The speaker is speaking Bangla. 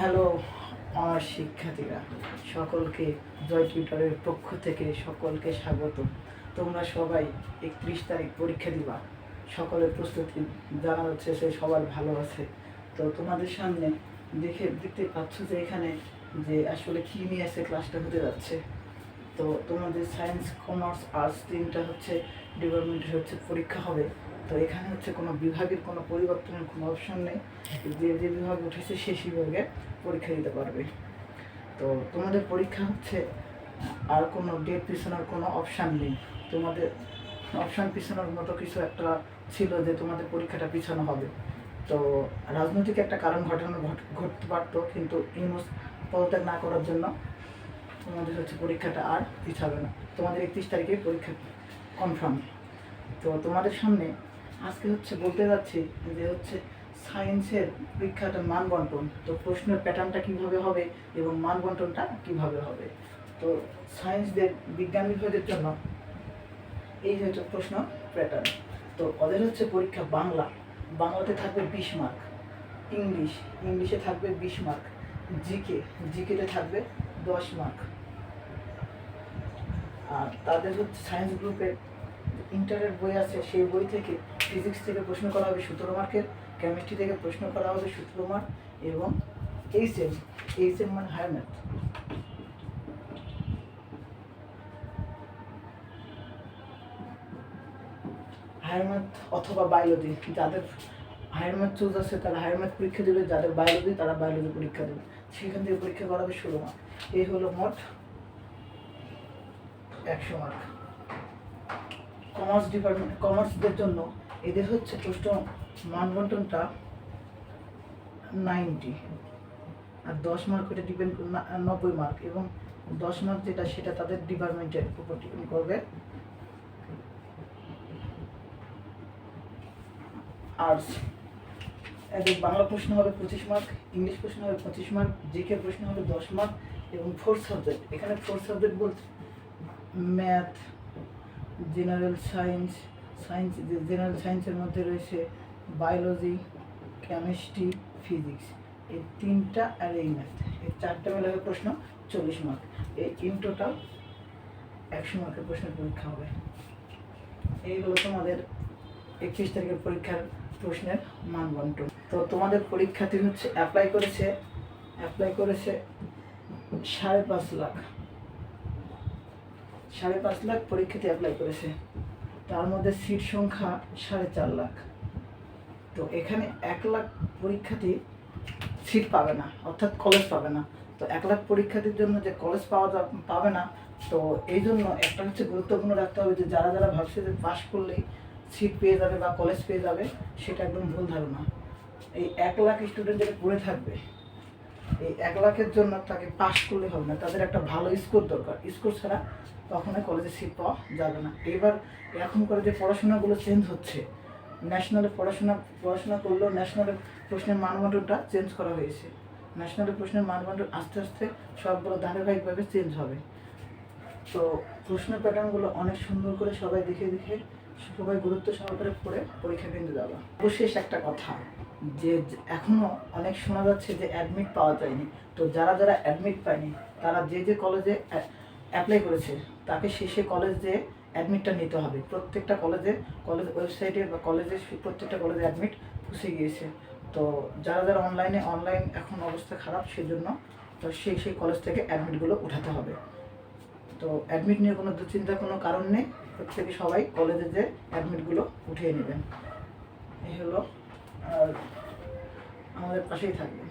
হ্যালো, আমার শিক্ষার্থীরা, সকলকে জয় টিউটারের পক্ষ থেকে সকলকে স্বাগত। তোমরা সবাই একত্রিশ তারিখ পরীক্ষা দিবা। সকলের প্রস্তুতি জানা যাচ্ছে সে সবার ভালো আছে। তো তোমাদের সামনে দেখে, দেখতে পাচ্ছ যে এখানে যে আসলে কী নিয়ে এসে ক্লাসটা হতে যাচ্ছে। তো তোমাদের সায়েন্স কমার্স আর্টস তিনটা হচ্ছে ডিপার্টমেন্টের হচ্ছে, পরীক্ষা হবে। তো এখানে হচ্ছে কোনো বিভাগের কোনো পরিবর্তনের কোনো অপশন নেই। যে যে বিভাগ উঠেছে সে বিভাগে পরীক্ষা দিতে পারবে। তো তোমাদের পরীক্ষা হচ্ছে, আর কোনো ডেট পিছনের কোনো অপশান নেই। তোমাদের অপশান পিছনের মতো কিছু একটা ছিল যে তোমাদের পরীক্ষাটা পিছানো হবে। তো রাজনৈতিক একটা কারণ ঘটানো ঘট- ঘটতে পারতো, কিন্তু ইউনুস পদত্যাগ না করার জন্য তোমাদের হচ্ছে পরীক্ষাটা আর পিছাবে না। তোমাদের একত্রিশ তারিখে পরীক্ষা কনফার্ম তো তোমাদের সামনে আজকে হচ্ছে বলতে যাচ্ছি যে হচ্ছে সায়েন্সের পরীক্ষাটা মান বন্টন তো প্রশ্নের প্যাটার্নটা কীভাবে হবে এবং মান বন্টনটা কীভাবে হবে? তো সায়েন্সদের বিজ্ঞান বিভাগের জন্য এই হচ্ছে প্রশ্ন প্যাটার্ন, তো ওদের হচ্ছে পরীক্ষা বাংলা। বাংলাতে থাকবে বিশ মার্ক। ইংলিশ, ইংলিশে থাকবে বিশ মার্ক। জিকে, জিকেতে থাকবে দশ মার্ক। আর তাদের হচ্ছে সায়েন্স গ্রুপের ইন্টারের বই আছে, সেই বই থেকে ফিজিক্স থেকে প্রশ্ন করা হবে, সতেরো মার্কের কেমিস্ট্রি থেকে প্রশ্ন করা হবে, সতেরো মার্ক এবং এইচ এম এইচ এম মানে হায়ার ম্যাথ হায়ার ম্যাথ অথবা বায়োলজি যাদের হায়ার ম্যাথ চুজ আছে, তারা হায়ার ম্যাথ পরীক্ষা দেবে, যাদের বায়োলজি তারা বায়োলজি পরীক্ষা দেবে। সেখান থেকে পরীক্ষা করা হবে ষোলো মার্ক এই হলো মোট একশো মার্ক কমার্স ডিপার্টমেন্ট কমার্সদের জন্য এদের হচ্ছে প্রশ্ন মানবন্টনটা নাইনটি আর দশ মার্ক এটা ডিপেন্ড নব্বই মার্ক এবং দশ মার্ক যেটা সেটা তাদের ডিপার্টমেন্টের উপর ডিপেন্ড করবে। আর্টস এদের বাংলা প্রশ্ন হবে পঁচিশ মার্ক ইংলিশ প্রশ্ন হবে পঁচিশ মার্ক জিকে প্রশ্ন হবে দশ মার্ক এবং ফোর্থ সাবজেক্ট এখানে ফোর্থ সাবজেক্ট বলতে math general science science general সায়েন্সের মধ্যে রয়েছে বায়োলজি কেমিস্ট্রি ফিজিক্স এই তিনটা আর এই ম্যাথ এই চারটে মিলে হবে প্রশ্ন চল্লিশ মার্ক এই ইন টোটাল একশো মার্কের প্রশ্নের পরীক্ষা হবে। এই হলো তোমাদের একত্রিশ তারিখের পরীক্ষার প্রশ্নের মান তো তোমাদের পরীক্ষার্থী হচ্ছে অ্যাপ্লাই করেছে অ্যাপ্লাই করেছে সাড়ে পাঁচ লাখ। সাড়ে পাঁচ লাখ পরীক্ষাতে অ্যাপ্লাই করেছে। তার মধ্যে সিট সংখ্যা সাড়ে চার লাখ। তো এখানে এক লাখ পরীক্ষার্থী সিট পাবে না, অর্থাৎ কলেজ পাবে না। তো এক লাখ পরীক্ষার্থীর জন্য যে কলেজ পাওয়া পাবে না, তো এই জন্য একটা হচ্ছে গুরুত্বপূর্ণ রাখতে হবে যে যারা যারা ভাবছে যে পাস করলেই সিট পেয়ে যাবে বা কলেজ পেয়ে যাবে, সেটা একদম ভুল ধারণা। এই এক লাখ স্টুডেন্ট যেটা পড়ে থাকবে। এই এক লাখের জন্য তাকে পাস করলে হবে না। তাদের একটা ভালো স্কোর দরকার। স্কোর ছাড়া কখনোই কলেজে সিট পাওয়া যাবে না। এবার এখন করে যে পড়াশোনাগুলো চেঞ্জ হচ্ছে ন্যাশনালে পড়াশোনা পড়াশোনা করলেও ন্যাশনালের প্রশ্নের মানদণ্ডটা চেঞ্জ করা হয়েছে। ন্যাশনালের প্রশ্নের মানদণ্ড আস্তে আস্তে সবগুলো ধারাবাহিকভাবে চেঞ্জ হবে। তো প্রশ্ন প্যাটার্নগুলো অনেক সুন্দর করে সবাই দেখে দেখে সবাই গুরুত্ব সহকারে পড়ে পরীক্ষা কেন্দ্রে যাওয়া। অবশেষ একটা কথা যে যে এখনও অনেক শোনা যাচ্ছে যে অ্যাডমিট পাওয়া যায়নি। তো যারা যারা অ্যাডমিট পায়নি, তারা যে যে কলেজে অ্যাপ্লাই করেছে, তাকে সে কলেজে অ্যাডমিটটা নিতে হবে। প্রত্যেকটা কলেজে কলেজ ওয়েবসাইটে বা কলেজে প্রত্যেকটা কলেজে অ্যাডমিট পুষে গিয়েছে। তো যারা যারা অনলাইনে অনলাইন এখন অবস্থা খারাপ সেজন্য তো সেই সেই কলেজ থেকে অ্যাডমিটগুলো উঠাতে হবে। তো অ্যাডমিট নিয়ে কোনো দুশ্চিন্তার কোনো কারণ নেই। প্রত্যেকে সবাই কলেজে যে অ্যাডমিটগুলো উঠিয়ে নেবেন। এই হলো আর আমাদের পাশেই থাকবে।